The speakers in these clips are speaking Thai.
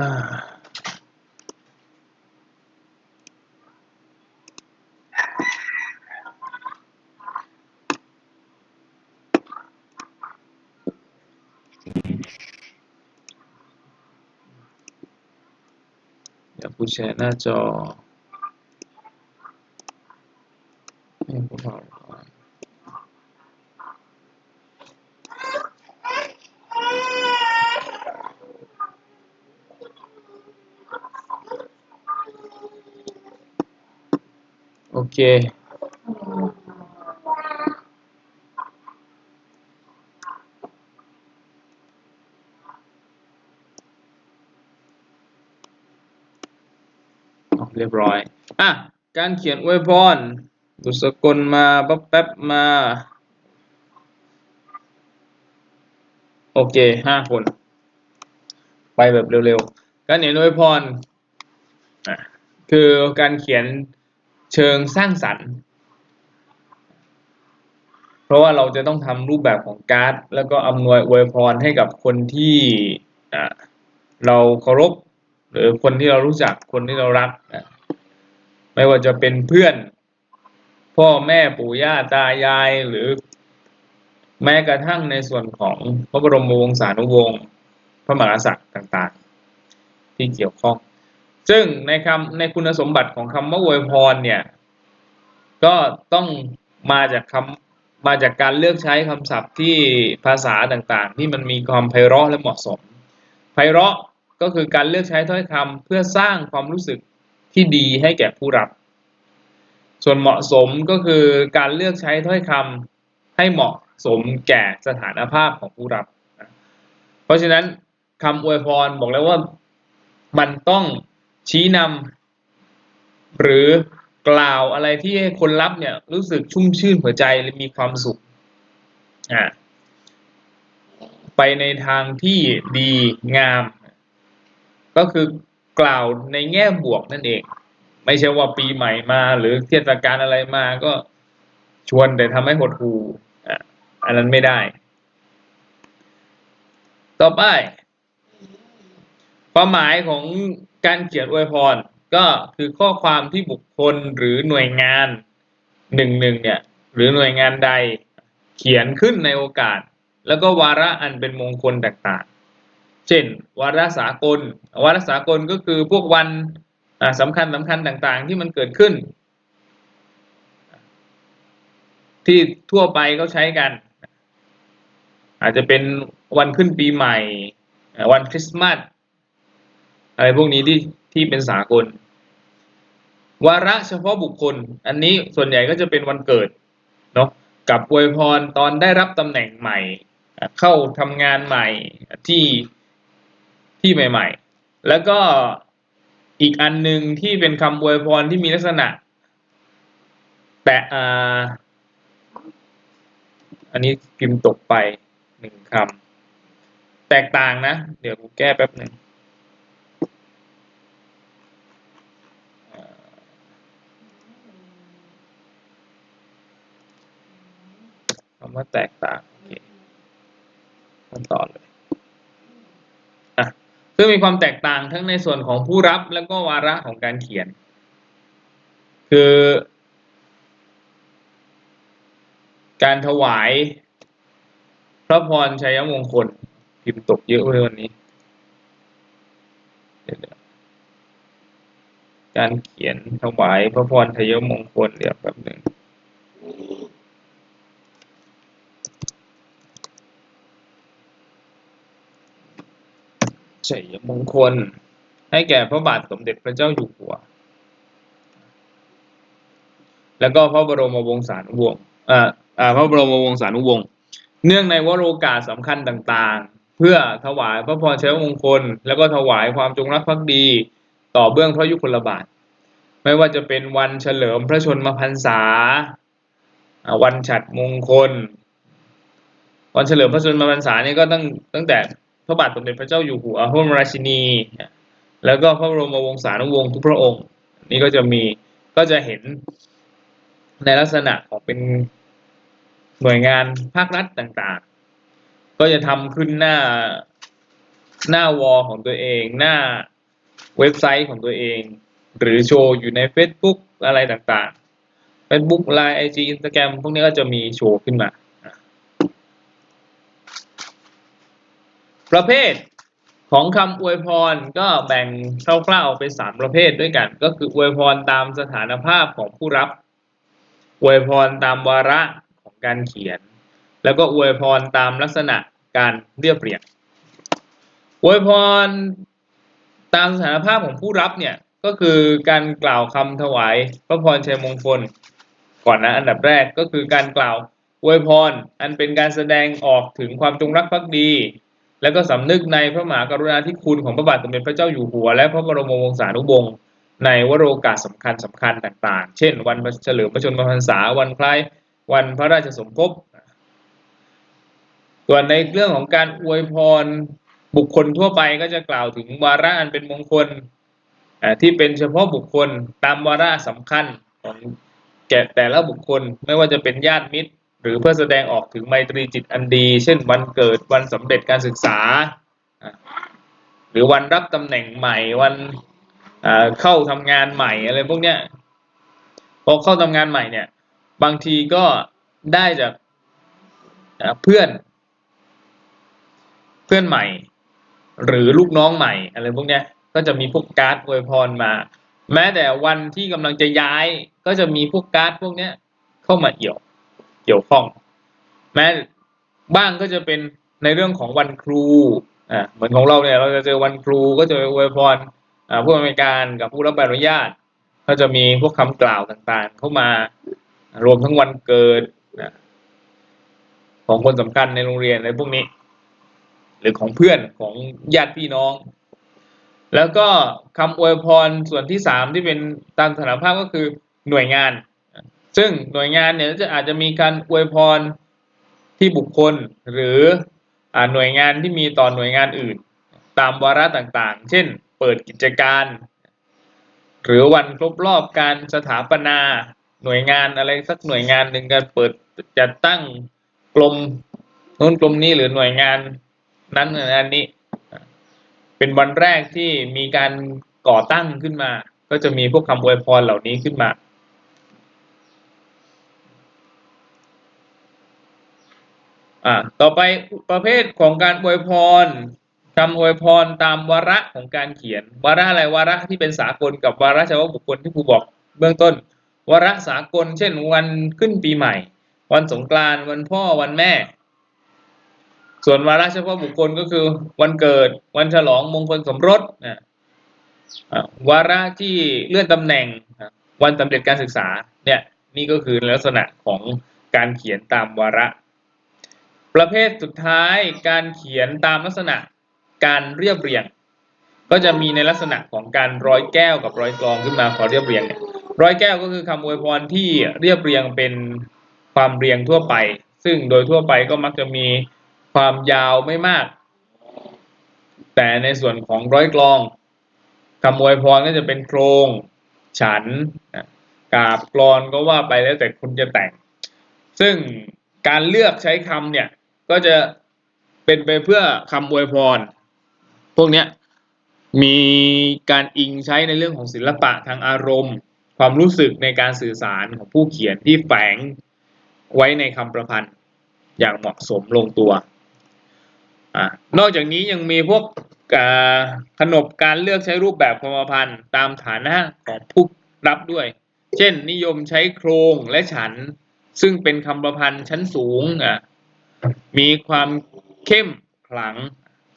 อ่าเดี๋ยวผู้แชร์หน้าจอให้พวกเราก่อน โอเคอ๋อเรียบร้อย อะ การเขียนอวยพรบุษกลมาปั๊บแป๊บมา โอเคห้าคน ไปแบบเร็วๆ การเขียนอวยพรอะคือการเขียน เชิงสร้างสรรค์ เพราะว่าเราจะต้องทำรูปแบบของการ์ด แล้วก็อำนวยอวยพรให้กับคนที่เราเคารพหรือคนที่เรารู้จักคนที่เรารัก ไม่ว่าจะเป็นเพื่อน พ่อแม่ปู่ย่าตายายหรือแม้กระทั่งในส่วนของพระบรมวงศานุวงศ์พระมหากษัตริย์ต่างๆ ที่เกี่ยวข้อง ซึ่งในคำในคุณสมบัติของคำว่าอวยพรเนี่ย ก็ต้องมาจากคำมาจากการเลือกใช้คำศัพท์ที่ภาษาต่างๆ ที่มันมีความไพเราะและเหมาะสมไพเราะก็คือการเลือกใช้ถ้อยคำเพื่อสร้างความรู้สึกที่ดีให้แก่ผู้รับ ส่วนเหมาะสมก็คือการเลือกใช้ถ้อยคำให้เหมาะสมแก่สถานภาพของผู้รับ เพราะฉะนั้นคำอวยพรบอกแล้วว่ามันต้อง ชี้นำหรือกล่าวอะไรที่ให้คนรับเนี่ย รู้สึกชุ่มชื่นหัวใจและมีความสุขอ่าไปในทางที่ดีงาม ก็คือกล่าวในแง่บวกนั่นเอง ไม่ใช่ว่าปีใหม่มาหรือเทศกาลอะไรมาก็ชวนแต่ทำให้หดหู่อะอันนั้นไม่ได้ ต่อไป ความหมายของการเขียนอวยพรก็คือข้อความที่บุคคลหรือหน่วยงานหนึ่งหนึ่งเนี่ยหรือหน่วยงานใดเขียนขึ้นในโอกาส แล้วก็วาระอันเป็นมงคลต่างๆ เช่น วาระสากล วาระสากลก็คือพวกวันสำคัญสำคัญต่างๆ ที่มันเกิดขึ้น ที่ทั่วไปเขาใช้กัน อาจจะเป็นวันขึ้นปีใหม่ วันคริสต์มาส อะไรพวกนี้ที่ที่เป็นสากล วาระเฉพาะบุคคล อันนี้ส่วนใหญ่ก็จะเป็นวันเกิดเนาะกับอวยพรตอนได้รับตำแหน่งใหม่ เข้าทำงานใหม่ที่ที่ใหม่ ๆ แล้วก็อีกอันหนึ่งที่เป็นคำอวยพรที่มีลักษณะ แต่อ่าอันนี้พิมพ์ตกไปหนึ่งคำแตกต่างนะ เดี๋ยวกูแก้แป๊บหนึ่ง คำว่าแตกต่างโอเคขั้นตอนเลยอะซึ่งมีความแตกต่างทั้งในส่วนของผู้รับแล้วก็วาระของการเขียน คือ การถวาย พระพรชัยมงคลพิมพ์ตกเยอะเลยวันนี้การเขียนถวายพระพรชัยมงคลเดี๋ยวแป๊บหนึ่ง ชัยมงคล ให้แก่พระบาทสมเด็จพระเจ้าอยู่หัว แล้วก็พระบรมวงศานุวงศ์พระบรมวงศานุวงศ์ เนื่องในวโรกาสสำคัญต่างๆ เพื่อถวายพระพรชัยมงคล แล้วก็ถวายความจงรักภักดี ต่อเบื้องพระยุคลบาท ไม่ว่าจะเป็นวันเฉลิมพระชนมพรรษา วันฉัตรมงคลวันเฉลิมพระชนมพรรษานี่ก็ตั้งตั้งแต่ ระบาทสมเด็จพระเจ้าอยู่หัวพระบรมราชินี แล้วก็พระบรมวงศานุวงศ์ทุกพระองค์ นี่ก็จะมีก็จะเห็นในลักษณะของเป็นหน่วยงานภาครัฐต่างๆ ก็จะทำขึ้นหน้าหน้าวอลของตัวเอง หน้าเว็บไซต์ของตัวเอง หรือโชว์อยู่ใน Facebook อะไรต่างๆ Facebook Line IG Instagram พวกนี้ก็จะมีโชว์ขึ้นมา ประเภทของคำอวยพรก็แบ่งคร่าวๆเป็นสามประเภทด้วยกัน ก็คืออวยพรตามสถานภาพของผู้รับ อวยพรตามวาระของการเขียน แล้วก็อวยพรตามลักษณะการเรียบเรียงอวยพรตามสถานภาพของผู้รับเนี่ยก็คือการกล่าวคำถวายพระพรชัยมงคล ก่อนนะอันดับแรกก็คือการกล่าวอวยพรอันเป็นการแสดงออกถึงความจงรักภักดี และก็สำนึกในพระมหากรุณาธิคุณของพระบาทสมเด็จพระเจ้าอยู่หัว และพระบรมวงศานุวงศ์ในวโรกาสสำคัญสำคัญต่างๆ เช่น วันเฉลิมพระชนมพรรษา วันคล้าย วันพระราชสมภพ ส่วนในเรื่องของการอวยพรบุคคลทั่วไปก็จะกล่าวถึงวาระอันเป็นมงคลที่เป็นเฉพาะบุคคลตามวาระสำคัญของแก่แต่ละบุคคลไม่ว่าจะเป็นญาติมิตร หรือเพื่อแสดงออกถึงไมตรีจิตอันดี เช่นวันเกิดวันสำเร็จการศึกษา หรือวันรับตำแหน่งใหม่วันเข้าทำงานใหม่อะไรพวกเนี้ยพอเข้าทำงานใหม่เนี่ยบางทีก็ได้จากเพื่อน เพื่อนใหม่ หรือลูกน้องใหม่อะไรพวกเนี้ยก็จะมีพวกการ์ดอวยพรมา แม้แต่วันที่กำลังจะย้ายก็จะมีพวกการ์ดพวกเนี้ยเข้ามาเกี่ยว เกี่ยวข้อง แม้บ้างก็จะเป็นในเรื่องของวันครูอ่าเหมือนของเราเนี่ยเราจะเจอวันครูก็จะอวยพรอ่าผู้อำนวยการกับผู้รับใบอนุญาต ก็จะมีพวกคำกล่าวต่างๆ เข้ามารวมทั้งวันเกิดนะของคนสำคัญในโรงเรียนอะไรพวกนี้ หรือของเพื่อนของญาติพี่น้อง แล้วก็คำอวยพรส่วนที่สามที่เป็นตามสถานภาพก็คือหน่วยงาน ซึ่งหน่วยงานเนี่ยจะอาจจะมีการอวยพรที่บุคคลหรือหน่วยงานที่มีต่อหน่วยงานอื่น ตามวาระต่างๆ เช่น เปิดกิจการ หรือวันครบรอบการสถาปนาหน่วยงานอะไรสักหน่วยงานหนึ่งการเปิดจัดตั้งกลมนู้นกลมนี้หรือหน่วยงานนั้นอันนี้ เป็นวันแรกที่มีการก่อตั้งขึ้นมา ก็จะมีพวกคำอวยพรเหล่านี้ขึ้นมา อ่าต่อไปประเภทของการอวยพรคำอวยพรตามวาระของการเขียน วาระอะไรวาระที่เป็นสากลกับวาระเฉพาะบุคคลที่ครูบอกเบื้องต้น วาระสากล เช่น วันขึ้นปีใหม่ วันสงกรานต์วันพ่อวันแม่ ส่วนวาระเฉพาะบุคคลก็คือ วันเกิด วันฉลองมงคลสมรสนะวาระที่เลื่อนตำแหน่ง วันสำเร็จการศึกษาเนี่ยนี่ก็คือลักษณะของการเขียนตามวาระ ประเภทสุดท้ายการเขียนตามลักษณะการเรียบเรียง ก็จะมีในลักษณะของการร้อยแก้วกับร้อยกลองขึ้นมาขอเรียบเรียงเนี่ยร้อยแก้วก็คือคำอวยพรที่เรียบเรียงเป็นความเรียงทั่วไป ซึ่งโดยทั่วไปก็มักจะมีความยาวไม่มาก แต่ในส่วนของร้อยกลองคำอวยพรก็จะเป็นโครง ฉันกาบกรอนก็ว่าไปแล้วแต่คุณจะแต่ง ซึ่งการเลือกใช้คำเนี่ย ก็จะเป็นไปเพื่อคำอวยพร พวกนี้มีการอิงใช้ในเรื่องของศิลปะทางอารมณ์ ความรู้สึกในการสื่อสารของผู้เขียนที่แฝงไว้ในคำประพันธ์อย่างเหมาะสมลงตัวอนอกจากนี้ยังมีพวกขนบการเลือกใช้รูปแบบคำพันธ์ตามฐานะของผู้รับด้วย เช่น นิยมใช้โครงและฉัน ซึ่งเป็นคำประพันธ์ชั้นสูงอะ มีความเข้มขลัง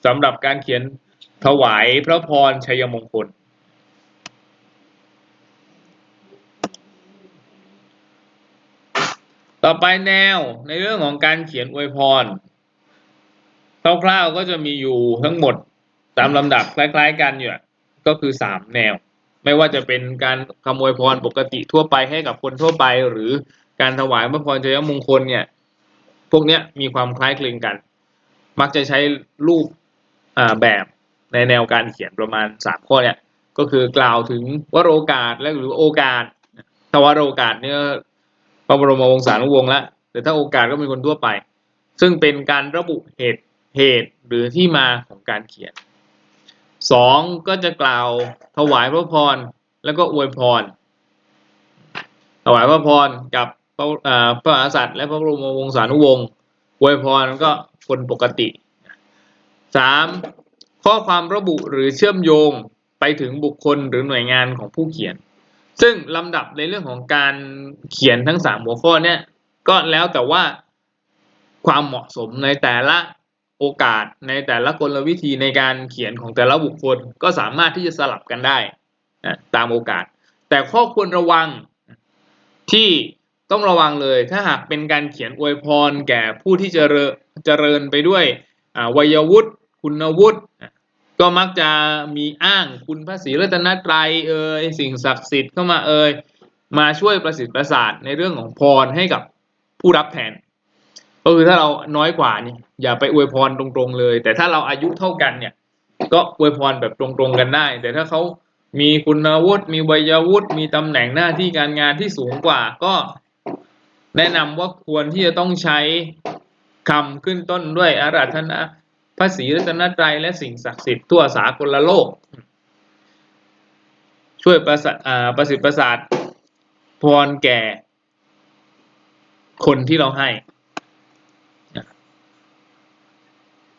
สำหรับการเขียนถวายพระพรชัยมงคล ต่อไปแนวในเรื่องของการเขียนอวยพรคร่าวๆก็จะมีอยู่ทั้งหมดตามลำดับคล้าย ๆ กันอยู่ก็คือสามแนว ไม่ว่าจะเป็นการขโมยพรปกติทั่วไปให้กับคนทั่วไป หรือการถวายพระพรชัยมงคลเนี่ย พวกเนี้ยมีความคล้ายคลึงกัน มักจะใช้รูปแบบในแนวการเขียนประมาณสามข้อเนี่ยก็คือกล่าวถึงวโรกาสและหรือโอกาสถ้าวโรกาสเนี่ยพระบรมวงศานุวงศ์ละแต่ถ้าโอกาสก็มีคนทั่วไป ซึ่งเป็นการระบุเหตุเหตุหรือที่มาของการเขียนสองก็จะกล่าวถวายพระพรแล้วก็อวยพรถวายพระพรกับ ระพระมหากษัตริย์และพระบรมวงศานุวงศ์อวยพรก็คนปกติสามข้อความระบุหรือเชื่อมโยงไปถึงบุคคลหรือหน่วยงานของผู้เขียน ซึ่งลำดับในเรื่องของการเขียนทั้งสามหัวข้อเนี่ยก็แล้วแต่ว่าความเหมาะสมในแต่ละโอกาสในแต่ละกลวิธีในการเขียนของแต่ละบุคคลก็สามารถที่จะสลับกันได้นะตามโอกาส แต่ข้อควรระวังที่ ต้องระวังเลย ถ้าหากเป็นการเขียนอวยพรแก่ผู้ที่เจริญเจริญไปด้วยวัยวุฒิคุณวุฒิก็มักจะมีอ้างคุณพระศรีรัตนตรัยเอ่ยสิ่งศักดิ์สิทธิ์เข้ามาเอ่ยมาช่วยประสิทธิ์ประสาทในเรื่องของพรให้กับผู้รับแทน ก็คือถ้าเราน้อยกว่านี่อย่าไปอวยพรตรงๆเลย แต่ถ้าเราอายุเท่ากันเนี่ย ก็อวยพรแบบตรงๆกันได้ แต่ถ้าเขามีคุณวุฒิมีวัยวุฒิมีตำแหน่งหน้าที่การงานที่สูงกว่าก็ แนะนำว่าควรที่จะต้องใช้คำขึ้นต้นด้วยอาราธนาพระศรีรัตนตรัยและสิ่งศักดิ์สิทธิ์ทั่วสากลโลก ช่วยประสาอ่าประสิทธิ์ประสาทพรแก่คนที่เราให้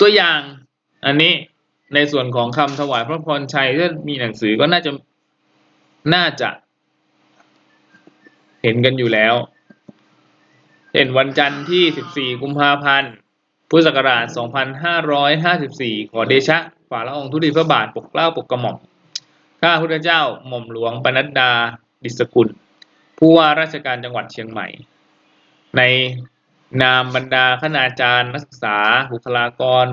ตัวอย่างอันนี้ในส่วนของคำถวายพระพรชัยถ้ามีหนังสือก็น่าจะน่าจะเห็นกันอยู่แล้ว เห็นวันจันทร์ที่ 14 กุมภาพันธ์ พุทธศักราช 2554 ขอเดชะ ฝ่าละองธุลีพระบาทปกเกล้าปกกระหม่อม ข้าพุทธเจ้าหม่อมหลวงปนัดดาดิษกุล ผู้ว่าราชการจังหวัดเชียงใหม่ ในนามบรรดาคณาจารย์ นักศึกษา บุคลากร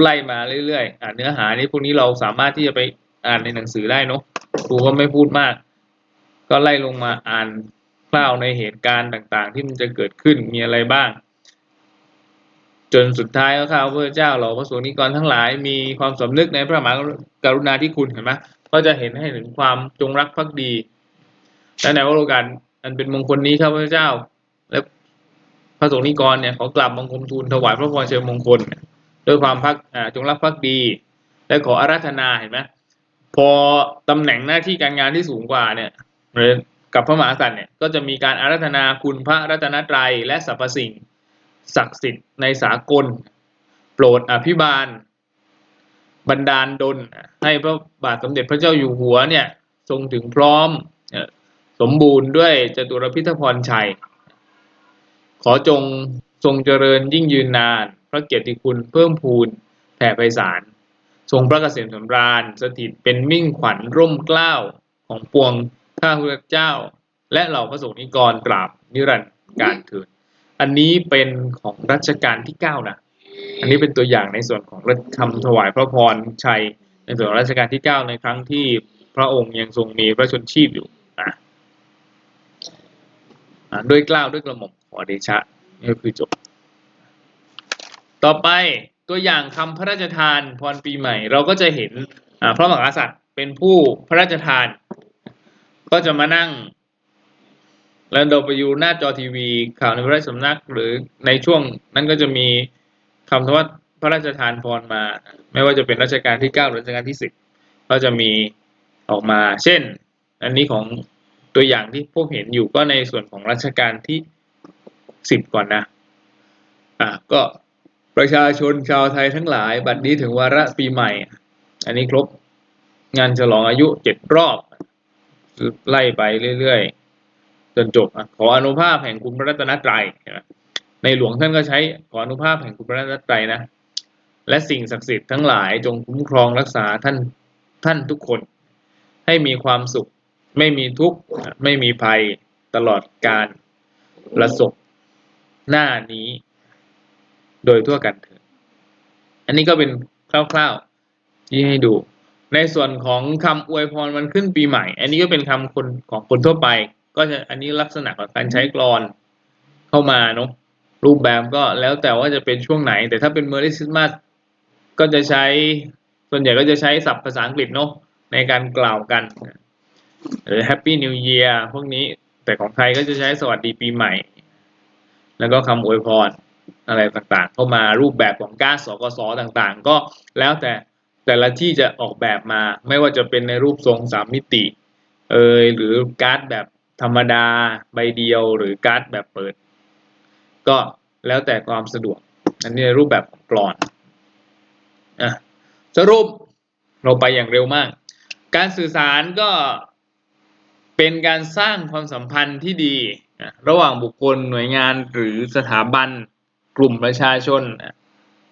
ไล่มาเรื่อยๆ อ่านเนื้อหานี้พวกนี้เราสามารถที่จะไปอ่านในหนังสือได้เนาะครูก็ไม่พูดมาก ก็ไล่ลงมาอ่าน คร่าวในเหตุการณ์ต่างๆ ที่มันจะเกิดขึ้นมีอะไรบ้าง จนสุดท้ายก็ข้าพระเจ้าเราพระสงฆ์นิกรทั้งหลายมีความสำนึกในพระมหากรุณาธิคุณเห็นไหมก็จะเห็นให้ถึงความจงรักภักดี และในวโรกาสอันเป็นมงคลนี้ข้าพระเจ้า และพระสงฆ์นิกรเนี่ยขอกราบบังคมทูลถวายพระพรเชิญมงคลด้วยความพักจงรักภักดี และขออาราธนาเห็นไหมพอตำแหน่งหน้าที่การงานที่สูงกว่าเนี่ยหรือ กับพระมหากษัตริย์เนี่ยก็จะมีการอาราธนาคุณพระรัตนตรัย และสรรพสิ่งศักดิ์สิทธิ์ในสากล โปรดอภิบาลบันดาลดลให้พระบาทสมเด็จพระเจ้าอยู่หัวเนี่ยทรงถึงพร้อมสมบูรณ์ด้วยจตุรพิธพรชัย ขอจงทรงเจริญยิ่งยืนนาน พระเกียรติคุณเพิ่มพูนแผ่ไพศาลทรงพระเกษมสำราญสถิตเป็นมิ่งขวัญร่มเกล้าของปวง ข้าพระเจ้า และเหล่าพระสงฆ์นิกรตราบนิรันดร์การเถิดอันนี้เป็นของรัชกาลที่เก้านะอันนี้เป็นตัวอย่างในส่วนของคำถวายพระพรชัย ในส่วนของรัชกาลที่เก้าในครั้งที่พระองค์ยังทรงมีพระชนชีพอยู่อะด้วยกล้าวด้วยกระหม่อมขอเดชะนี่คือจบ ต่อไปตัวอย่างคำพระราชทานพรปีใหม่ เราก็จะเห็นพระมหากษัตริย์เป็นผู้พระราชทาน ก็จะมานั่งแล้วเราไปอยู่หน้าจอทีวี ข่าวในพระราชสำนักหรือในช่วงนั้นก็จะมีคำทว่าพระราชทานพรมา ไม่ว่าจะเป็นรัชกาลที่เก้าหรือรัชกาลที่สิบก็จะมีออกมา เช่น อันนี้ของตัวอย่างที่พวกเห็นอยู่ก็ในส่วนของรัชกาลที่สิบก่อนนะ อะก็ประชาชนชาวไทยทั้งหลาย บัดนี้ถึงวาระปีใหม่ อันนี้ครบงานฉลองอายุเจ็ดรอบ ไล่ไปเรื่อยๆจนจบอะขออนุภาพแห่งคุณพระรัตนตรัยนไหมในหลวงท่านก็ใช้ขออนุภาพแห่งคุณพระรัตนตรัยนะและสิ่งศักดิ์สิทธิ์ทั้งหลายจงคุ้มครองรักษาท่านท่านทุกคน ให้มีความสุข ไม่มีทุกข์ไม่มีภัยตลอดการประสบหน้านี้ โดยทั่วกันเถิดอันนี้ก็เป็นคร่าวๆที่ให้ดู ในส่วนของคำอวยพรวันขึ้นปีใหม่ อันนี้ก็เป็นคำคนของคนทั่วไป ก็จะอันนี้ลักษณะของการใช้กลอนเข้ามาเนาะรูปแบบก็แล้วแต่ว่าจะเป็นช่วงไหน แต่ถ้าเป็นเมอริสมาสก็จะใช้ส่วนใหญ่ก็จะใช้ศัพท์ภาษาอังกฤษเนาะในการกล่าวกันหรือ Happy New Year พวกนี้แต่ของไทยก็จะใช้สวัสดีปีใหม่ แล้วก็คำอวยพรอะไรต่างๆ เข้ามารูปแบบของการสกสต่างๆ ก็แล้วแต่ แต่ละที่จะออกแบบมา ไม่ว่าจะเป็นในรูปทรงสามมิติ เอยหรือการ์ดแบบธรรมดาใบเดียวหรือการ์ดแบบเปิด ก็แล้วแต่ความสะดวก อันนี้ในรูปแบบกรอนอะสรุปเราไปอย่างเร็วมาก การสื่อสารก็เป็นการสร้างความสัมพันธ์ที่ดี ระหว่างบุคคลหน่วยงานหรือสถาบันกลุ่มประชาชน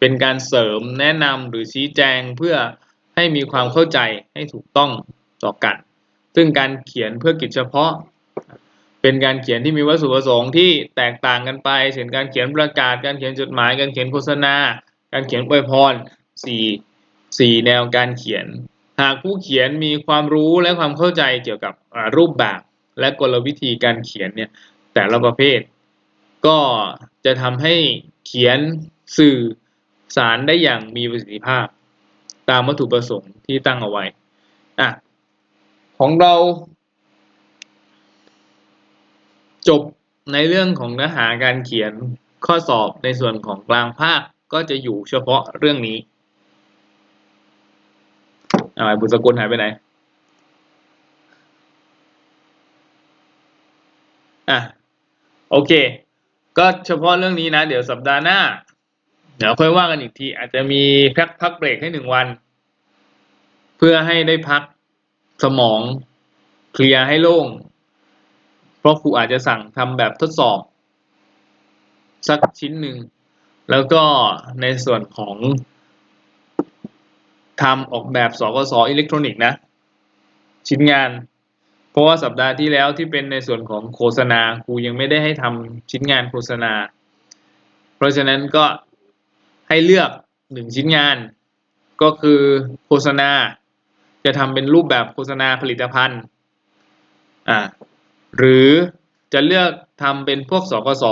เป็นการเสริมแนะนำหรือชี้แจงเพื่อให้มีความเข้าใจให้ถูกต้องต่อกัน ซึ่งการเขียนเพื่อกิจเฉพาะ เป็นการเขียนที่มีวัตถุประสงค์ที่แตกต่างกันไป เช่นการเขียนประกาศ การเขียนจดหมาย การเขียนโฆษณา การเขียนอวยพรสี่สี่แนวการเขียน หากผู้เขียนมีความรู้และความเข้าใจเกี่ยวกับรูปแบบและกลวิธีการเขียนเนี่ยแต่ละประเภท ก็จะทำให้เขียนสื่อ สารได้อย่างมีประสิทธิภาพ ตามวัตถุประสงค์ที่ตั้งเอาไว้อะของเรา จบในเรื่องของเนื้อหาการเขียนข้อสอบในส่วนของกลางภาคก็จะอยู่เฉพาะเรื่องนี้อะไรบุษกุลหายไปไหนอะโอเค ก็เฉพาะเรื่องนี้นะ เดี๋ยวสัปดาห์หน้า เดี๋ยวค่อยว่ากันอีกที อาจจะมีพักพักเบรกให้หนึ่งวัน เพื่อให้ได้พักสมองเคลียร์ให้โล่ง เพราะครูอาจจะสั่งทำแบบทดสอบ สักชิ้นหนึ่ง แล้วก็ในส่วนของทำออกแบบสกสอิเล็กทรอนิกส์นะ ชิ้นงาน เพราะว่าสัปดาห์ที่แล้วที่เป็นในส่วนของโฆษณาครูยังไม่ได้ให้ทำชิ้นงานโฆษณา เพราะฉะนั้นก็ ให้เลือกหนึ่งชิ้นงาน ก็คือโฆษณา จะทำเป็นรูปแบบโฆษณาผลิตภัณฑ์อ่าหรือจะเลือกทำเป็นพวกสกส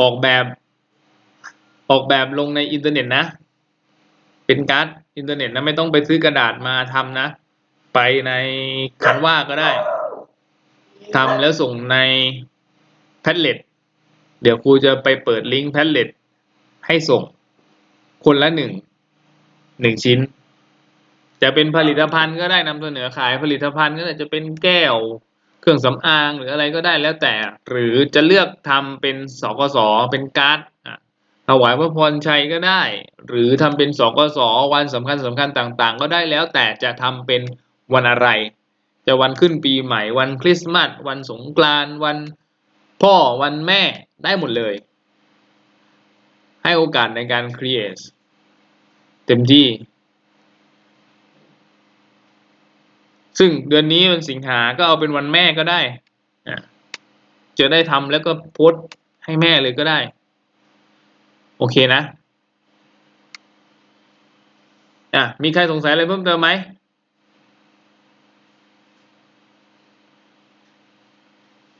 ออกแบบออกแบบลงในอินเทอร์เน็ตนะ เป็นการ์ดอินเทอร์เน็ตนะไม่ต้องไปซื้อกระดาษมาทำนะ ไปในคันว่าก็ได้ทำแล้วส่งในแพดเล็ต เดี๋ยวครูจะไปเปิดลิงก์แพดเล็ตให้ส่ง คนละหนึ่งหนึ่งชิ้น จะเป็นผลิตภัณฑ์ก็ได้นำเสนอขายผลิตภัณฑ์ก็ได้จะเป็นแก้ว เครื่องสำอางหรืออะไรก็ได้แล้วแต่ หรือจะเลือกทำเป็นสกสเป็นการ์ดถวายพระพรชัยก็ได้ หรือทำเป็นสกสวันสำคัญสำคัญต่าง ๆ ก็ได้แล้วแต่จะทำเป็นวันอะไร จะวันขึ้นปีใหม่วันคริสต์มาสวันสงกรานต์วัน พ่อวันแม่ได้หมดเลย ให้โอกาสในการ create เต็มที่ ซึ่งเดือนนี้เป็นสิงหาก็เอาเป็นวันแม่ก็ได้จะได้ทำแล้วก็โพสให้แม่เลยก็ได้ โอเคนะอะมีใครสงสัยอะไรเพิ่มเติมไหม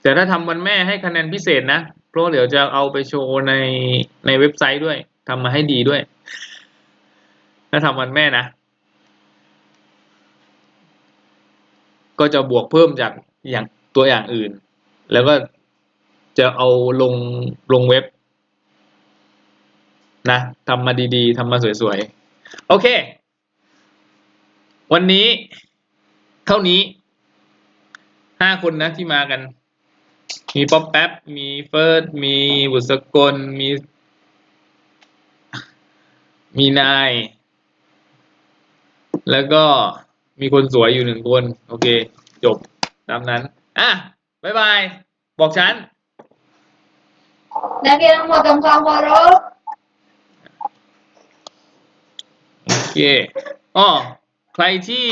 แต่ถ้าทำวันแม่ให้คะแนนพิเศษนะ เพราะเดี๋ยวจะเอาไปโชว์ในในเว็บไซต์ด้วยทำมาให้ดีด้วย ถ้าทำวันแม่นะ ก็จะบวกเพิ่มจากอย่างตัวอย่างอื่น แล้วก็จะเอาลงลงเว็บ นะทำมาดีๆทำมาสวยๆ โอเค วันนี้เท่านี้ห้าคนนะที่มากัน มีป๊อปแป๊บ มีเฟิร์ส มีบุษกล มี มีนาย แล้วก็มีคนสวยอยู่หนึ่งคน โอเค จบตามนั้น อะบ๊ายบาย บอกฉัน นักเรียนทั้งหมดทำความเคารพโอเคอ๋อใครที่